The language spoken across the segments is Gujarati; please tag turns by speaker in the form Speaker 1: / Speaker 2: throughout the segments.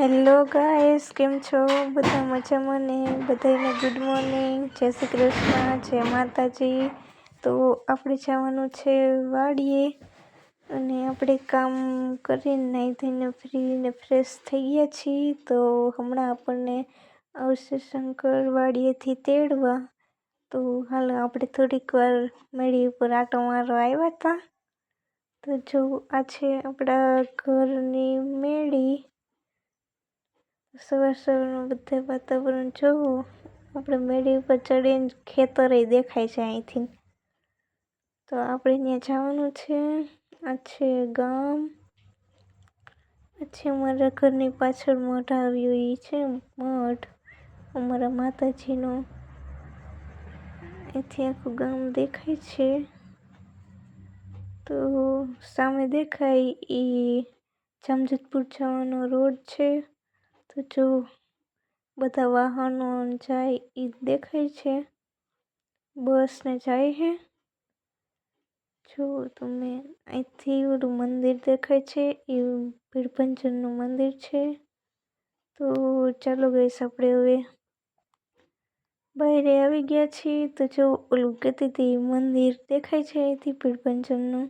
Speaker 1: હેલો ગાઈસ, કેમ છો? બધા મજામાં ને? બધાને ગુડ મોર્નિંગ જય શ્રી કૃષ્ણ, જય માતાજી. તો આપણે જવાનું છે વાડીએ અને આપણે કામ કરીને નાહી ધોઈને ફ્રી ને ફ્રેશ થઈ ગયા છીએ. તો હમણાં આપણને આવશે શંકર વાડીએથી તેડવા. તો હાલો આપણે થોડીક વાર મેળી ઉપર આટો મારો આવ્યા હતા. તો જો આ છે આપણા ઘરની મેળી. સવાર સવારનું બધા વાતાવરણ જોવું, આપણે મેળી ઉપર ચડીને ખેતરે દેખાય છે અહીંથી. તો આપણે ત્યાં જવાનું છે. આ છે ગામ. પછી અમારા ઘરની પાછળ મઠ આવ્યું એ છે મઠ અમારા માતાજીનો. અહીંથી આખું ગામ દેખાય છે. તો સામે દેખાય એ જામજોધપુર જવાનો રોડ છે. તો જો, બધા વાહનો જાય એ દેખાય છે. બસને જાય છે જો, તમે અહીંથી ઓલું મંદિર દેખાય છે, એ ભીડભંજનનું મંદિર છે. તો ચાલો ગઈશ આપણે હવે બહાર આવી ગયા છીએ. તો જો, ઓલું હતી મંદિર દેખાય છે અહીંથી ભીડભંજનનું.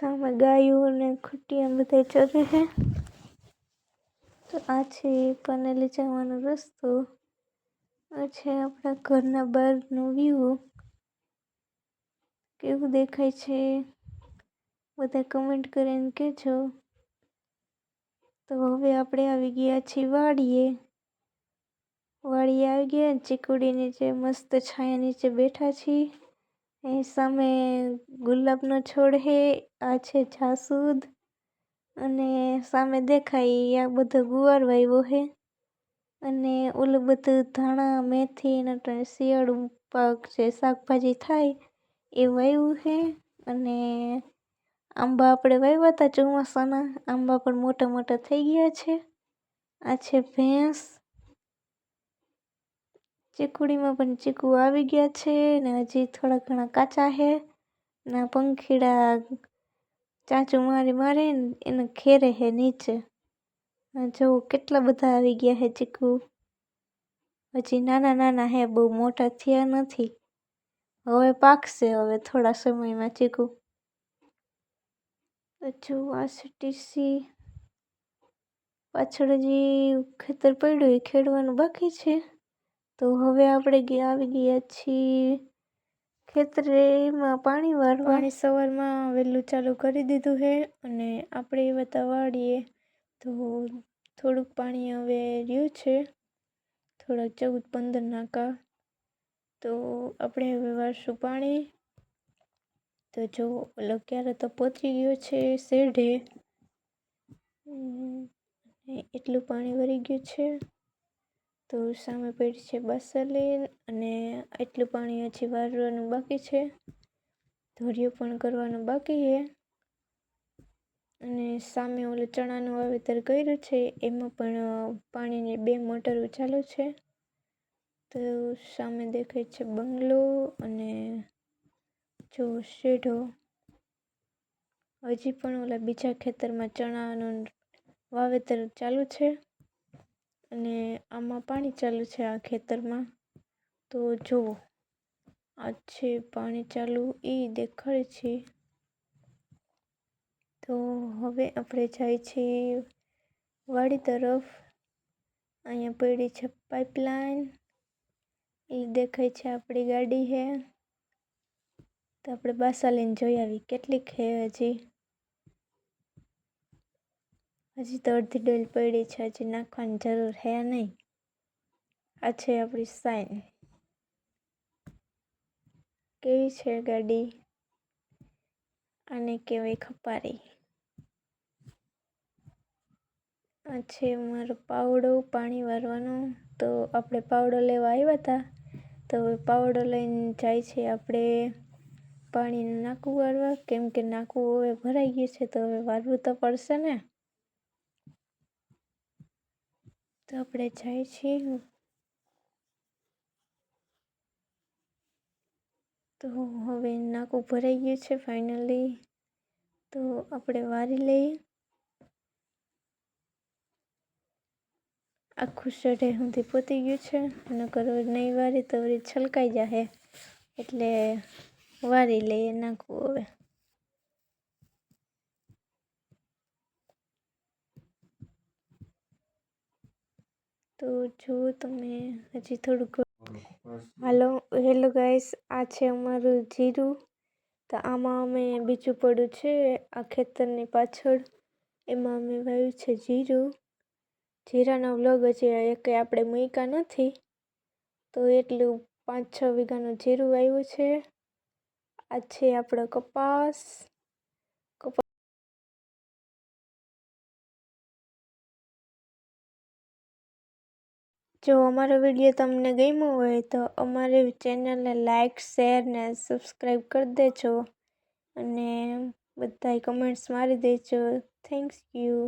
Speaker 1: સામે ગાયો અને એમ બધા ચરે છે તો આ છે પાનેલી જવાનો રસ્તો. આ છે આપણા ઘરના બહારનો વ્યૂ કેવું દેખાય છે? બધા કમેન્ટ કરીને કહેજો. તો હવે આપણે આવી ગયા છીએ વાડીએ. વાડીએ આવી ગયા ચીકુડી નીચે મસ્ત છાયા નીચે બેઠા છીએ. એ સામે ગુલાબનો છોડ હે આ છે જાસૂદ. અને સામે દેખાય આ બધો ગુવાર વાવ્યો હે. અને ઓલું બધું ધાણા, મેથી અને શિયાળું પાક છે શાકભાજી થાય એ વાવ્યું છે અને આંબા આપણે વાવ્યા હતા ચોમાસાના, આંબા પણ મોટા મોટા થઈ ગયા છે. આ છે ભેંસ. ચીકુડીમાં પણ ચીકુ આવી ગયા છે ને હજી થોડા ઘણા કાચા છે ના પંખીડા ચાંચું મારી મારે એને ખેરે છે નીચે. જો કેટલા બધા આવી ગયા હે ચીકુ. હજી નાના નાના હે, બહુ મોટા થયા નથી. હવે પાકશે હવે થોડા સમયમાં ચીકુ. જો પાછળ હજી ખેતર પડ્યું એ ખેડવાનું બાકી છે. તો હવે આપણે આવી ગયા છીએ ખેતરેમાં પાણી વાળવા. પાણી સવારમાં વહેલું ચાલુ કરી દીધું છે અને આપણે એવા વાળીએ. તો થોડુંક પાણી હવે રહ્યું છે. થોડાક ચૌદ પંદર નાકા. તો આપણે હવે વાળશું પાણી. તો જો ઓલો ક્યારે તો પહોંચી ગયો છે શેઢે. એટલું પાણી વળી ગયું છે. તો સામે પડી છે બાસલીન અને એટલું પાણી હજી વારવાનું બાકી છે. ધોરિયું પણ કરવાનું બાકી છે. અને સામે ઓલું ચણાનું વાવેતર કર્યું છે, એમાં પણ પાણીની બે મોટરો ચાલુ છે. તો સામે દેખાય છે બંગલો અને જો શેઢો. હજી પણ ઓલા બીજા ખેતરમાં ચણાનું વાવેતર ચાલુ છે. અને આમાં પાણી ચાલુ છે આ ખેતરમાં. તો જુઓ, આ છે પાણી ચાલુ એ દેખાડે છે. તો હવે આપણે જાય છીએ વાડી તરફ. અહીંયા પડી છે પાઇપલાઇન. એ દેખાય છે આપણી ગાડી છે તો આપણે બાસા લઈને જોઈ આવી. કેટલીક હે હજી. હજી તો અડધી ડોલ પડી છે, હજી નાખવાની જરૂર હે નહીં. આ છે આપણી સાઈન. કેવી છે ગાડી? આને કહેવાય ખપારી. આ છે મારો પાવડો, પાણી વારવાનો. તો આપણે પાવડો લેવા આવ્યા હતા તો હવે પાવડો લઈને જાય છે આપણે પાણીનું નાકું વારવા. કેમ કે નાખવું હવે ભરાઈ ગયું છે, તો હવે વારવું તો પડશે ને. તો આપણે જાય છીએ. તો હવે નાકું ભરાઈ ગયું છે ફાઇનલી તો આપણે વારી લઈએ.
Speaker 2: આખું શઢે સુધી પોતી ગયું છે. નકર નહીં વારી તો છલકાઈ જાહે. એટલે વારી લઈએ નાખવું હવે. તો જો તમે હજી થોડુંક હાલો હેલો ગાઈસ આ છે અમારું જીરું. તો આમાં અમે બીજું પડ્યું છે આ ખેતરની પાછળ. એમાં અમે વાવ્યું છે જીરું. જીરાનો વ્લોગ હજી એક આપણે મૂક્યા નથી. તો એટલું પાંચ છ વીઘાનું જીરું વાવ્યું છે. આ છે આપણો કપાસ. જો અમારો વીડિયો તમને ગમ્યો હોય તો અમારી ચેનલને લાઇક શેર ને સબસ્ક્રાઈબ કરી દેજો અને બધાય કમેન્ટ્સ મારી દેજો. Thanks you